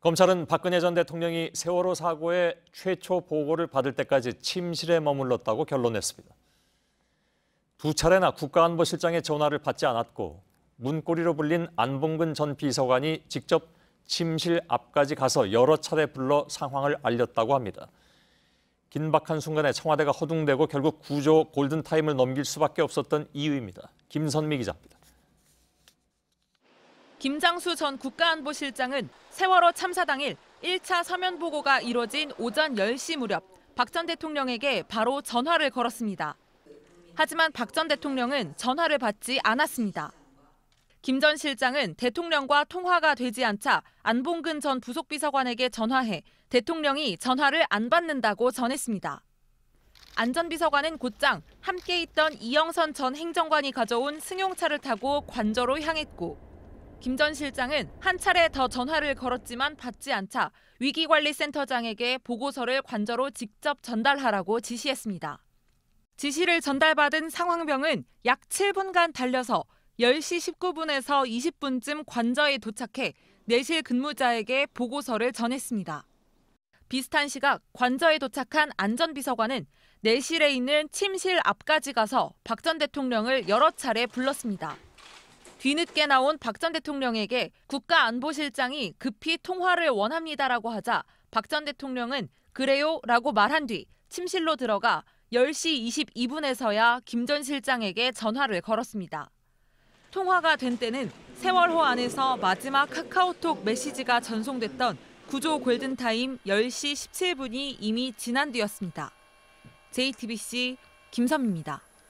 검찰은 박근혜 전 대통령이 세월호 사고의 최초 보고를 받을 때까지 침실에 머물렀다고 결론냈습니다. 두 차례나 국가안보실장의 전화를 받지 않았고 문고리로 불린 안봉근 전 비서관이 직접 침실 앞까지 가서 여러 차례 불러 상황을 알렸다고 합니다. 긴박한 순간에 청와대가 허둥대고 결국 구조 골든타임을 넘길 수밖에 없었던 이유입니다. 김선미 기자입니다. 김장수 전 국가안보실장은 세월호 참사 당일 1차 서면 보고가 이뤄진 오전 10시 무렵 박 전 대통령에게 바로 전화를 걸었습니다. 하지만 박 전 대통령은 전화를 받지 않았습니다. 김 전 실장은 대통령과 통화가 되지 않자 안봉근 전 부속비서관에게 전화해 대통령이 전화를 안 받는다고 전했습니다. 안전 비서관은 곧장 함께 있던 이영선 전 행정관이 가져온 승용차를 타고 관저로 향했고 김 전 실장은 한 차례 더 전화를 걸었지만 받지 않자 위기관리센터장에게 보고서를 관저로 직접 전달하라고 지시했습니다. 지시를 전달받은 상황병은 약 7분간 달려서 10시 19분에서 20분쯤 관저에 도착해 내실 근무자에게 보고서를 전했습니다. 비슷한 시각 관저에 도착한 안전비서관은 내실에 있는 침실 앞까지 가서 박 전 대통령을 여러 차례 불렀습니다. 뒤늦게 나온 박 전 대통령에게 국가안보실장이 급히 통화를 원합니다라고 하자 박 전 대통령은 그래요 라고 말한 뒤 침실로 들어가 10시 22분에서야 김 전 실장에게 전화를 걸었습니다. 통화가 된 때는 세월호 안에서 마지막 카카오톡 메시지가 전송됐던 구조 골든타임 10시 17분이 이미 지난 뒤였습니다. JTBC 김선미입니다.